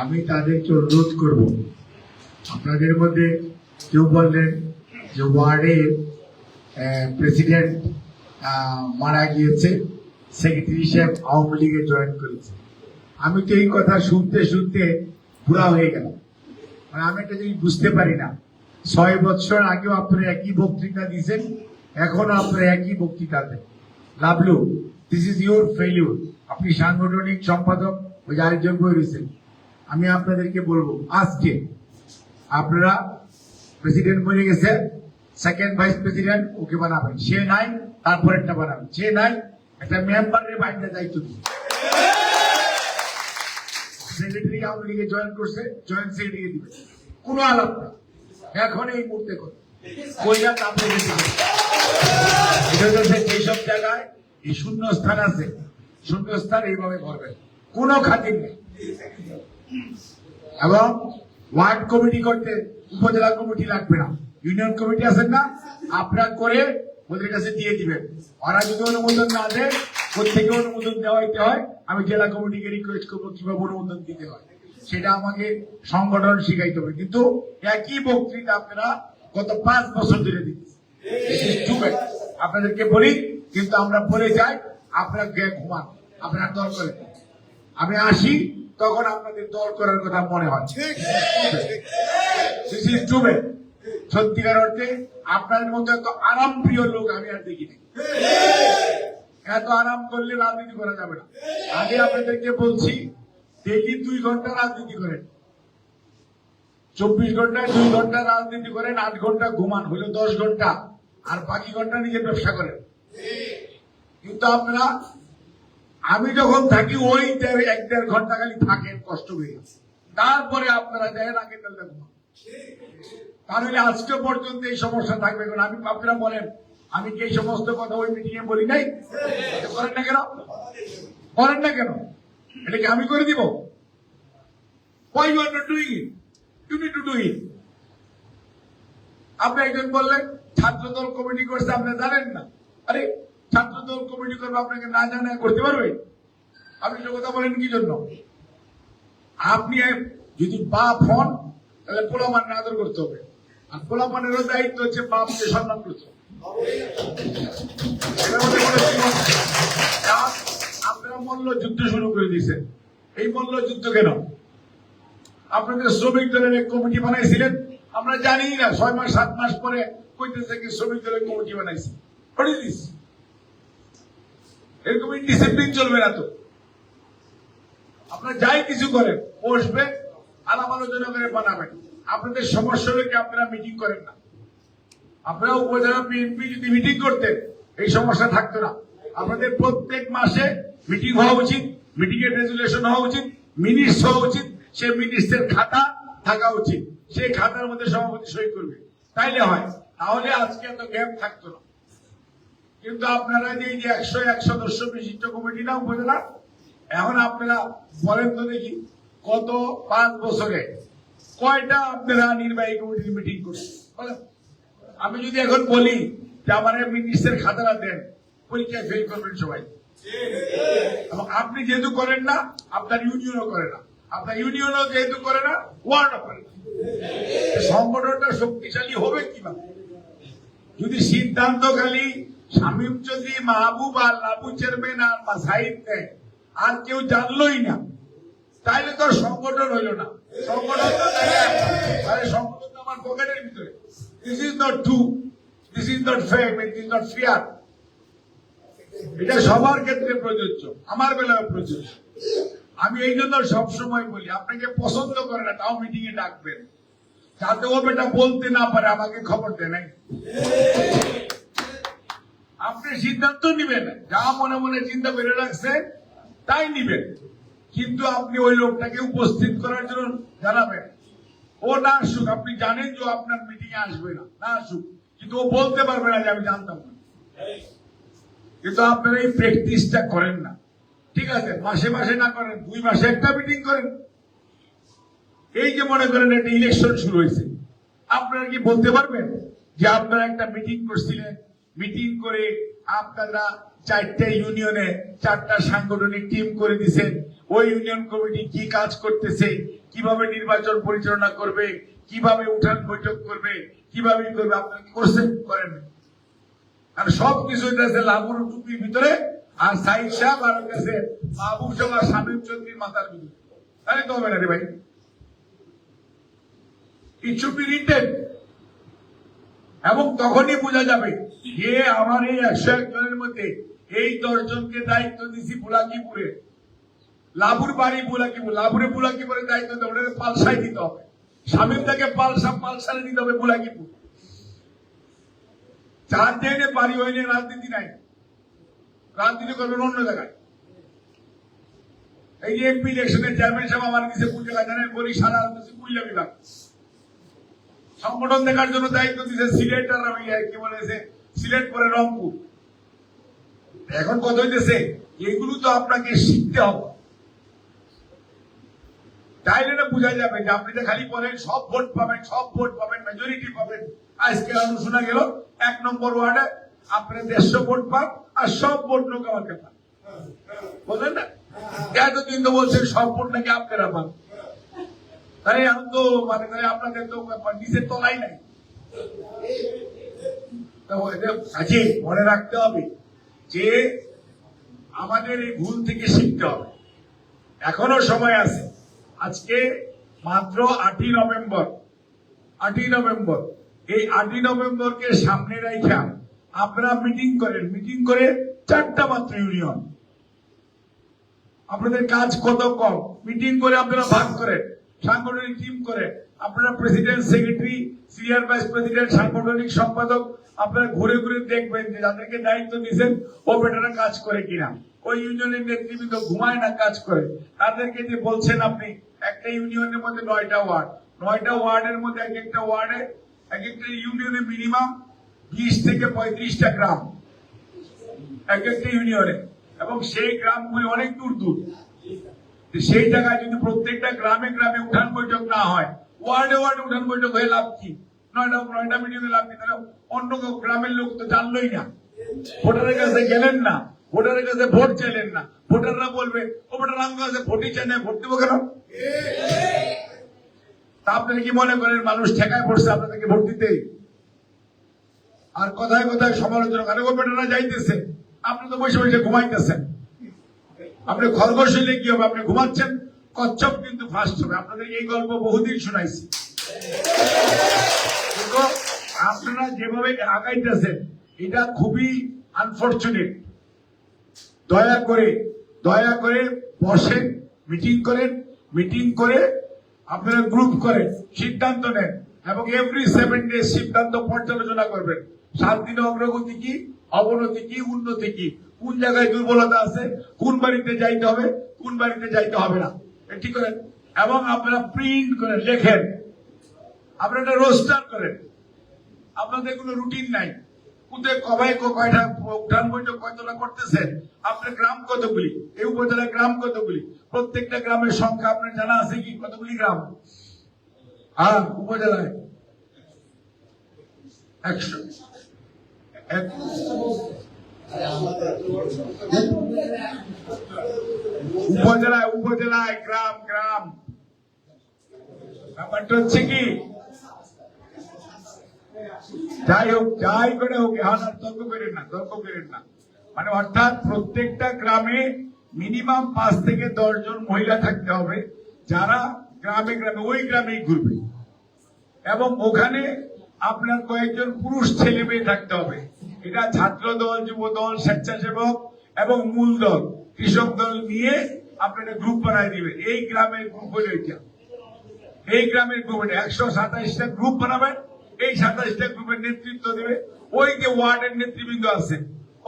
আমি তাদেরকে অনুরোধ করব, আপনাদের মধ্যে কেউ বললেন যে ওয়ার্ডের প্রেসিডেন্ট মারা গিয়েছে, সেক্রেটারি সাহেব আওয়ামী লীগে জয়েন করেছে। আমি তো এই কথা শুনতে শুনতে বুড়া হয়ে গেলাম। মানে আমি একটা জিনিস বুঝতে পারি না, ছয় বছর আগেও আপনারা একই বক্তৃতা দিয়েছেন এখনও আপনারা একই বক্তৃতা দেন। Lavlu this is your failure আপনি সাংগঠনিক সম্পাদক ওই যে আরেকজন বই রয়েছেন আমি আপনাদেরকে বলব, আজকে আপনারা প্রেসিডেন্ট বলে গেছে সেকেন্ড ভাইস প্রেসিডেন্ট ওকে বানাবেন। সে নাই তারপরেরটা বানাবেন। সে নাই, একটা মেম্বারের বাইরে দায়িত্ব দিন সেক্রেটারি আওয়ামী লীগে জয়েন করছে জয়েন্ট সেক্রেটারি দিবে। কোনো আলাপ না। এখন এই মুহূর্তে করে কইলা তারপরে এটা হচ্ছে যেসব জায়গায় এই শূন্য স্থান আছে। শূন্য স্থান এইভাবে ভরবেন। কোনো খাতির নেই। এবং ওয়ার্ড কমিটি করতে উপজেলা কমিটি লাগবে না। ইউনিয়ন কমিটি আছেন না, আপনার করে ওদের কাছে দিয়ে দিবেন। ওরা যদি অনুমোদন না দেয়, প্রত্যেকে অনুমোদন দেওয়া হইতে হয়, আমি জেলা কমিটিকে রিকোয়েস্ট করব কীভাবে অনুমোদন দিতে হয়। সেটা আমাকে সংগঠন শিখাইতে হবে। কিন্তু একই বক্তৃতা আপনারা গত পাঁচ বছর ধরে bad. আপনাদেরকে বলি, কিন্তু আমরা বলে যাই, আপনারা গিয়ে ঘুমান, আপনার দরকার আমি আসি তখন আপনাদের দল করার কথা মনে হয়. সত্যিকার অর্থে আপনাদের মতো এত আরাম প্রিয় লোক আমি আর দেখিনি এত আরাম করলে রাজনীতি করা যাবে না। আগে আপনাদেরকে বলছি ডেলি দুই ঘণ্টা রাজনীতি করেন। চব্বিশ ঘন্টায় দুই ঘণ্টা রাজনীতি করেন আট ঘণ্টা ঘুমান হলো দশ ঘণ্টা। আর বাকি ঘণ্টা নিজের ব্যবসা করেন। কিন্তু আপনারা আমি যখন থাকি, ওই দেড়, এক দেড় ঘণ্টা খালি থাকেন, কষ্ট হয়ে গেছে। তারপরে আপনারা যায় আগে তাহলে আজকে পর্যন্ত এই সমস্যা থাকবে কারণ আমি আপনারা বলেন, আমি কি সমস্ত কথা ওই মিটিং এ বলি নাই? করেন না কেন? করেন না কেন? এটা কি আমি করে দিব? Why you are not doing it? You need to do it. আপনি একজন বললেন ছাত্র দল কমিটি করছে, আপনি জানেন না। আরে ছাত্র দল কমিটি করবে, আপনাকে না জানা করতে পারবে আপনি কথা বলেন কি জন্য? আপনি যদি বাপ হন, তাহলে পোলামানের আদর করতে হবে। আর পোলামানেরও দায়িত্ব হচ্ছে বাপকে সম্মান করতে হবে। আপনারা মল্ল যুদ্ধ শুরু করে দিয়েছেন। এই মল্ল যুদ্ধ কেন? আপনাদের শ্রমিক দলের এক কমিটি বানাইছিলেন। আমরা জানি না, ছয় মাস, সাত মাস পরে কইতেছে কি শ্রমিক দলের কমিটি বানাইছি। this? এরকম ডিসিপ্লিন চলবে না তো। আপনারা যাই কিছু করেন বসবেন আলাপ আলোচনা করে বানাবেন। আপনাদের সমস্যা হলে আপনারা মিটিং করেন না। আপনারা উপজেলা বিএনপি যদি মিটিং করতেন, এই সমস্যা থাকতো না। আপনাদের প্রত্যেক মাসে মিটিং হওয়া উচিত মিটিং এর রেজুলেশন হওয়া উচিত মিনিটস হওয়া উচিত, সেই মিনিটস এর খাতা থাকা উচিত। সেই খাতার মধ্যে সভাপতি সই করবে। তাইলে হয়। তাহলে আজকে এত গ্যাপ থাকতো না। কিন্তু আপনারা যে একশো এক সদস্য বিশিষ্ট কমিটি না উপজেলা, এখন আপনারা বলেন তো দেখি গত পাঁচ বছরে কয়টা আপনারা নির্বাহী কমিটির মিটিং করছেন? আমি যদি এখন বলি যে আমার মিনিস্টার খাতাটা দেন, পরীক্ষায় ফেল করবেন সবাই। এবং আপনি যেহেতু করেন না, আপনার ইউনিয়নও করে না। আপনার ইউনিয়নও যেহেতু করে না ওয়ার্ডও করে না। সংগঠনটা শক্তিশালী হবে কীভাবে? যদি সিদ্ধান্ত খালি শামীম চৌধুরী মাহবুব আর লাবু চেয়ারম্যান আর মাসাইদ দেয় আর কেউ জানলোই না। তাইলে তো সংগঠন হইল না। সংগঠন সংগঠন আমার পকেটের ভিতরে। This is not true this is not fame it is not fear এটা সবার ক্ষেত্রে প্রযোজ্য। আমার বেলায় প্রযোজ্য। আমি এই জন্য সবসময় বলি, আপনাকে পছন্দ করে না, তাও মিটিং এ ডাকবেন। যাতে ও বেটা বলতে না পারে, আমাকে খবর দেয় নাই। আপনি সিদ্ধান্ত নিবেন। যা মনে মনে চিন্তা করে রাখছে তাই নিবেন। কিন্তু আপনি ওই লোকটাকে উপস্থিত করার জন্য জানাবেন। ও না আসুক, আপনি জানেন যে আপনার মিটিং এ আসবে না। না আসুক, কিন্তু ও বলতে পারবে না যে আমি জানতাম না। কিন্তু আপনারা এই প্র্যাকটিসটা করেন না। ঠিক আছে, মাসে মাসে না করেন, দুই মাসে একটা মিটিং করেন। এই যে মনে করেন একটা ইলেকশন শুরু হয়েছে। আপনারা কি বলতে পারবেন যে আপনারা একটা মিটিং করছিলেন? মিটিং করে আপনারা চারটে ইউনিয়নে চারটা সাংগঠনিক টিম করে দিছেন। ওই ইউনিয়ন কমিটি কি কাজ করতেছে, কীভাবে নির্বাচন পরিচালনা করবে, কীভাবে উঠান বৈঠক করবে, কীভাবে করবে, আপনারা কি করছেন? করেন আর সব কিছু আছে টুপির ভিতরে আর সাইদ সাহেব আর কাছে চৌধুরীর মাথার ভিতরে। তো হবে না রে ভাই। ইট শুড বি রিটেন এবং তখনই বোঝা যাবে যে আমার এই একশো একজনের মধ্যে এই দশজনকে দায়িত্ব দিছি বুলাকিপুরে। লাভুর বাড়ি বুলাকিপুর। লাভুরে বুলাকিপুরে দায়িত্ব দিতে হবে, ওটাকে পালসায় দিতে হবে। স্বামীর তাকে পালসা পালসারে দিতে হবে বুলাকিপুর। চার দিনে বাড়ি হয়নি, রাজনীতি নাই। রাজনীতি করবেন অন্য জায়গায়। এই যে এমপি ইলেকশনের চেয়ারম্যান সাহেব আমার কাছে কোন জায়গায় জানেন আর হচ্ছে কুমিল্লা বিভাগ সংগঠন দেখার জন্য দায়িত্ব দিছে সিলেট আর ওই কি বলেছে সিলেট পরে রংপুর। এখন কত হইতেছে, এগুলো তো আপনাকে শিখতে হবে। তাইলে না বোঝা যাবে যে আপনি খালি বলেন, সব ভোট পাবেন, সব ভোট পাবেন মেজরিটি পাবেন। আজকে শোনা গেল, এক নম্বর ওয়ার্ডে আপনি দেড়শো ভোট পান আর সব ভোট লোক আমাকে পান বলেন না? এতদিন তো বলছেন সব ভোট নাকি আপনারা পান। তাই এখন তো মানে আপনাদের তো নিচের তলাই নাই। কাজে মনে রাখতে হবে যে আমাদের এই ভুল থেকে শিখতে হবে। এখনও সময় আছে। আজকে মাত্র আটই নভেম্বর আটই নভেম্বর। এই আটই নভেম্বরকে সামনে রাখা আপনারা মিটিং করেন। মিটিং করে চারটা মাত্র ইউনিয়ন। আপনাদের কাজ কত কম? মিটিং করে আপনারা ভাগ করেন। সাংগঠনিক টিম করে। আপনারা president secretary senior vice president সাংগঠনিক সম্পাদক, আপনারা ঘুরে ঘুরে দেখবেন যে যাদেরকে দায়িত্ব দিয়েছেন, ও বেটারা কাজ করে কিনা। ওই ইউনিয়নের নেতৃবৃন্দ ঘুমায় না, কাজ করে। তাদেরকে যে বলছেন আপনি, একটা ইউনিয়নের মধ্যে নয়টা ওয়ার্ড নয়টা ওয়ার্ডের মধ্যে এক একটা ওয়ার্ডে এক একটা ইউনিয়নে মিনিমাম বিশ থেকে পঁয়ত্রিশটা গ্রাম। এক একটা ইউনিয়নে এবং সেই গ্রামগুলি অনেক দূর দূর। সেই জায়গায় যদি প্রত্যেকটা গ্রামে গ্রামে উঠান বৈঠক না হয়, ওয়ার্ডে ওয়ার্ডে উঠান বৈঠক হয়ে লাভ কি? নয়টা নয়টা মিটিংয়ে লাভ কি? তাহলে অন্য গ্রামের লোক তো জানলোই না। ভোটারের কাছে গেলেন না, ভোটারের কাছে ভোট চাইলেন না। ভোটাররা বলবে, ও ভোটার আমার কাছে ভোটই চাই না, ভোট দেবো কেন? তা আপনারা কি মনে করেন, মানুষ ঠেকায় পড়ছে আপনাদেরকে ভোট দিতে? আর কথায় কথায় সমালোচনা করে ও বেটারা যাইতেছে, আপনি তো বসে বসে ঘুমাইতেছেন। আপনি খরগোশ হইলে কি হবে? আপনি ঘুমাচ্ছেন? কচ্ছপ কিন্তু ফার্স্ট হবে। আপনাদের এই গল্প বহুদিন শোনাইছি। আপনারা যেভাবে আগাইতেছেন, এটা খুবই আনফর্চুনেট দয়া করে দয়া করে বসেন, মিটিং করেন, মিটিং করে আপনারা গ্রুপ করেন, সিদ্ধান্ত নেন এবং এভরি সেভেন ডেজ সিদ্ধান্ত পর্যালোচনা করবেন। সাত দিনে অগ্রগতি কি? অবনতি কি? উন্নতি কি? কোন জায়গায় দুর্বলতা আছে, কোন বাড়িতে যাইতে হবে, কোন বাড়িতে যাইতে হবে না। ঠিক করেন? এবং আপনারা প্রিন্ট করেন লেখেন। আপনারা রোস্টার করেন। আপনাদের কোনো রুটিন নাই। কোথায় গ্রাম কতগুলি? এই উপজেলায় গ্রাম কতগুলি? প্রত্যেকটা গ্রামের সংখ্যা আপনার জানা আছে কি? গ্রাম? হ্যাঁ উপজেলায়? একশো। এক- উপজেলায় উপজেলায়, গ্রাম গ্রাম। ব্যাপারটা হচ্ছে কি? যাই হোক, যাই করে হোক তর্ক করেন না, তর্ক করেন না। মানে অর্থাৎ প্রত্যেকটা গ্রামে মিনিমাম পাঁচ থেকে দশ জন মহিলা থাকতে হবে, যারা গ্রামে গ্রামে, ওই গ্রামেই ঘুরবে। এবং ওখানে আপনার কয়েকজন পুরুষ ছেলে মেয়ে থাকতে হবে। এটা ছাত্র দল যুব দল স্বেচ্ছাসেবক এবং মূল দল কৃষক দল নিয়ে আপনারা গ্রুপ বানায় দিবেন এই গ্রামের গ্রুপ হলো এটা। এই গ্রামের গ্রুপে একশো সাতাইশটা গ্রুপ বানাবেন, এই সাতাইশটা গ্রুপের নেতৃত্ব দেবে। ওই যে ওয়ার্ডের নেতৃবৃন্দ আছে,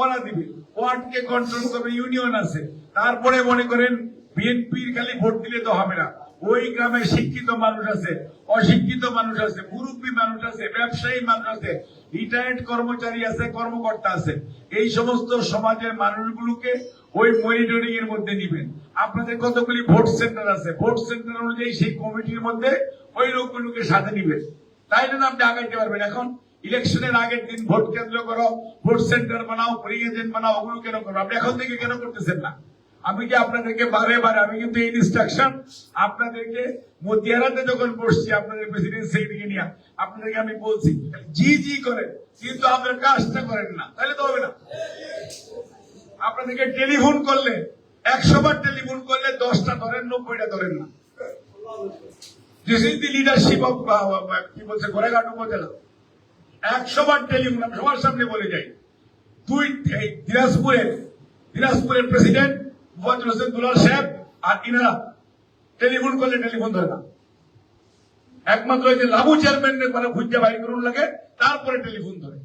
ওরা দিবে। ওয়ার্ডকে কন্ট্রোল করবে ইউনিয়ন আছে। তারপরে মনে করেন, বিএনপির খালি ভোট দিলে তো হবে না। ওই গ্রামে শিক্ষিত মানুষ আছে, অশিক্ষিত মানুষ আছে, মুরব্বী মানুষ আছে, ব্যবসায়ী মানুষ আছে রিটায়ার্ড কর্মচারী আছে, কর্মকর্তা আছে। এই সমস্ত সমাজের মানুষগুলোকে ওই মনিটরিং এর মধ্যে নিবেন আপনাদের কতগুলি ভোট সেন্টার আছে? ভোট সেন্টার অনুযায়ী সেই কমিটির মধ্যে ওই লোকগুলোকে সাথে নিবেন তাই জন্য আপনি আগাইতে পারবেন। এখন ইলেকশনের আগের দিন ভোট কেন্দ্র করো, ভোট সেন্টার বানাও পোলিং এজেন্ট বানাও, ওগুলো কেন করো? আপনি এখন থেকে কেন করতেছেন না? আমি কি আপনাদেরকে বারে বারে, আমি কিন্তু এই ইনস্ট্রাকশন আপনাদেরকে মতিয়ারাতে যখন বসছি আপনাদের প্রেসিডেন্ট সেক্রেটারি নিয়ে, আপনাদেরকে আমি বলছি, জি জি করেন, কিন্তু আপনার কাজটা করেন না, তাহলে তো হবে না। আপনাদেরকে টেলিফোন করলে একশো বার টেলিফোন করলে দশটা ধরেন, নব্বইটা ধরেন না। This is the leadership of কি বলছে গোড়াঘাট উপজেলা। একশো বার টেলিফোন আমি সবার সামনে বলে যাই। দুই দিনাজপুরের দিনাজপুরের প্রেসিডেন্ট মুফাজ্জল হোসেন দুলাল সাহেব আর ইনারা টেলিফোন করলে টেলিফোন ধরে না। একমাত্র যে লাবু চেয়ারম্যান মানে বাইর করুন লাগে, তারপরে টেলিফোন ধরে।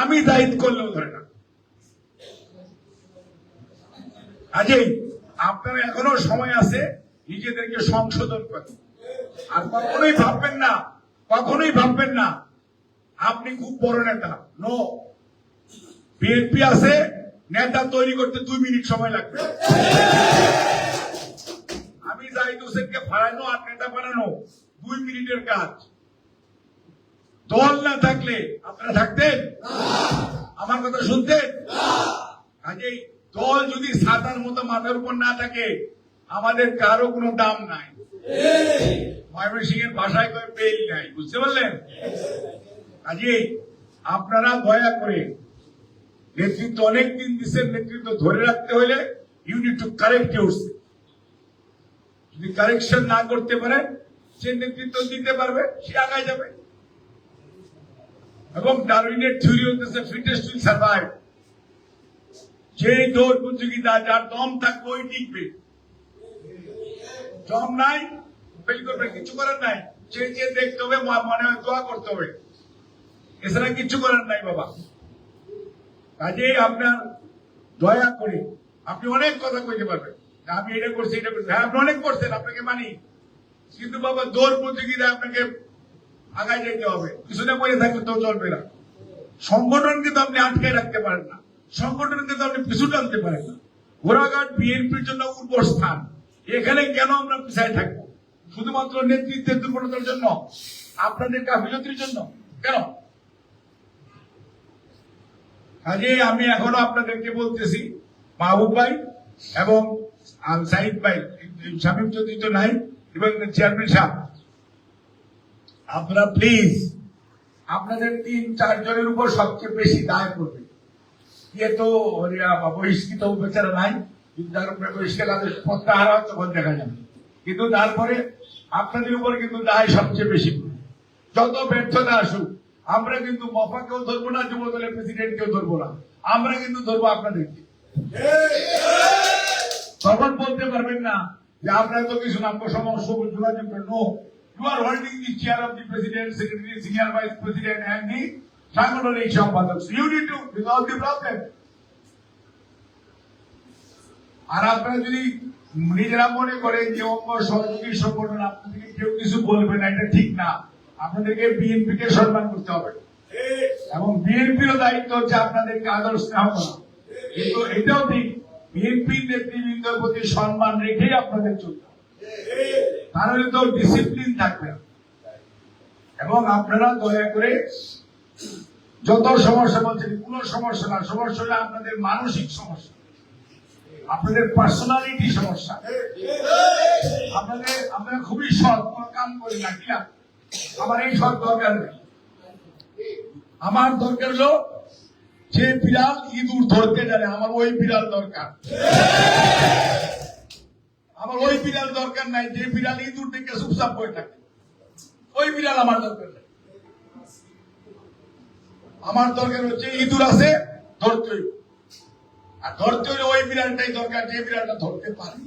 আমি দায়িত্ব করলেও ধরে না। কাজেই আপনার এখনও সময় আছে, নিজেদেরকে সংশোধন করতে আর কখনোই ভাববেন না, কখনোই ভাববেন না, আপনি খুব বড় নেতা। নো বিএনপি আছে নেতা তৈরি করতে দুই মিনিট সময় লাগবে। আমি জাহিদ হোসেনকে ফাড়ানো আর নেতা বানানো দুই মিনিটের কাজ। দল না থাকলে আপনারা থাকতেন? আমার কথা শুনতেন? কাজেই দল যদি সাদার মতো মাথার উপর না থাকে, আমাদের কারও কোনো দাম নাই। ময়মনসিং এর ভাষায় কয়ে পেল নাই। বুঝতে পারলেন? কাজেই আপনারা দয়া করে নেতৃত্ব অনেক দিন দিচ্ছেন, নেতৃত্ব ধরে রাখতে হলে you need to correct yours যদি কারেকশন না করতে পারেন সে নেতৃত্ব দিতে পারবে, সে আগায় যাবে। এবং ডারউইনের থিওরি হতেছে ফিটেস্ট উইল সার্ভাইভ যে দৌড় প্রতিযোগিতা, যার দম থাকবে, ওই টিকবে। দম নাই ফেল করবে, কিছু করার নাই। চেয়ে চেয়ে দেখতে হবে মনে হয় দোয়া করতে হবে। এছাড়া কিছু করার নাই, বাবা। কাজেই আপনার দয়া করে, আপনি অনেক কথা কইতে পারবেন। আমি এটা করছি এটা করছি হ্যাঁ আপনি অনেক করছেন, আপনাকে মানি। কিন্তু বাবা, দৌড় প্রতিযোগিতা আপনাকে আগায় যেতে হবে। পিছনে পড়ে থাকলে তো চলবে না। সংগঠনকে তো আপনি আটকে রাখতে পারেন না। সংগঠনকে তো আপনি পিছু টানতে পারেন না। ঘোড়াঘাট বিএনপির জন্য উর্বর স্থান। এখানে কেন আমরা পিছায় থাকব? শুধুমাত্র নেতৃত্বের দুর্বলতার জন্য? আপনাদের গাফিলতির জন্য? কেন? কাজে আমি এখনও আপনাদেরকে বলতেছি, মাহবুব ভাই এবং সাইদ ভাই স্বামী চৌধুরী তো নাই, এবং চেয়ারম্যান সাহেব। আপনারা প্লিজ আপনাদের তিন চারজনের উপর সবচেয়ে বেশি দায় করবে ইয়ে তো বহিষ্কৃত বেচারা নাই কিন্তু উপরে বহিষ্কার প্রত্যাহার হয়, তখন দেখা যাবে। কিন্তু তারপরে আপনাদের উপর কিন্তু দায় সবচেয়ে বেশি। যত ব্যর্থতা আসুক আমরা কিন্তু মফাকেও ধরবো না, যুব দলের প্রেসিডেন্টকেও ধরবো না। আমরা কিন্তু ধরবো আপনাদেরকে। তখন বলতে পারবেন না যে আপনারা তো কিছু নাম্য সমস্যা যোগাযোগ no. You are holding the chair of the president secretary senior vice president and the সাংগঠনিক সম্পাদক you need to resolve the problem আর আপনারা যদি নিজেরা মনে করেন যে অঙ্গ সহযোগী সংগঠন আপনাদেরকে কেউ কিছু বলবে না, এটা ঠিক না। আপনাদেরকে বিএনপি কে সম্মান করতে হবে। এবং বিএনপির দায়িত্ব হচ্ছে আপনাদেরকে আদর স্নেহ করা কিন্তু এটাও ঠিক, বিএনপির নেতৃবৃন্দের প্রতি সম্মান রেখেই আপনাদের চলতে তাহলে তো ডিসিপ্লিন থাকবে এবং আপনারা দয়া করে যত সমস্যা বলছেন, কোন সমস্যা না। সমস্যা হলে আপনাদের মানসিক সমস্যা, আপনাদের পার্সোনালিটি সমস্যা। আপনাদের আপনারা খুবই সৎ, কোনো কাম করি না, কি আমার এই সৎ দরকার নেই। আমার দরকার হলো যে বিড়াল ইঁদুর ধরতে জানে, আমার ওই বিড়াল দরকার। আমার ওই বিড়াল দরকার নাই, যে বিড়াল ইঁদুর থেকে চুপচাপ করে থাকে। ওই বিড়াল আমার দরকার নেই। আমার দরকার হচ্ছে ইঁদুর আছে, ধরতে হইব। আর ধরতে হলে ওই বিড়ালটাই দরকার, যে বিড়ালটা ধরতে পারে।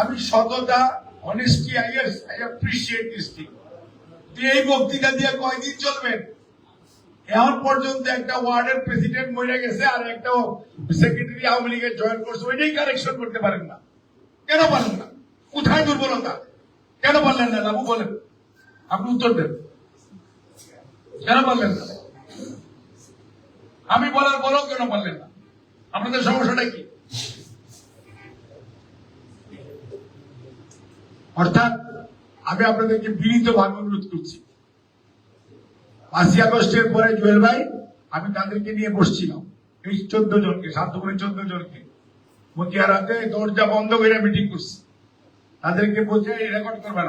আমি সততা honesty I I appreciate this thing এই বক্তৃতা দিয়ে কয়দিন চলবেন এখন পর্যন্ত একটা ওয়ার্ডের প্রেসিডেন্ট মরে গেছে আর একটা সেক্রেটারি আওয়ামী লীগের জয়েন করছে, ওইটাই কারেকশন করতে পারেন না। কেন পারেন না? কোথায় দুর্বলতা? কেন পারলেন না? লাবু বলেন। আপনি উত্তর দেন। কেন পারলেন না? আমি বলার পরেও কেন পারলেন না? আপনাদের সমস্যাটা কি? অর্থাৎ আমি আপনাদেরকে বিনীত ভাবে অনুরোধ করছি। পাঁচই আগস্টের পরে জুয়েল ভাই, আমি তাদেরকে নিয়ে বসছিলাম। এই চোদ্দ জনকে সাত করে চোদ্দ জনকে। মতিয়ারাতে দরজা বন্ধ করে মিটিং করছি। তাদেরকে বলছে রেকর্ড করবে না।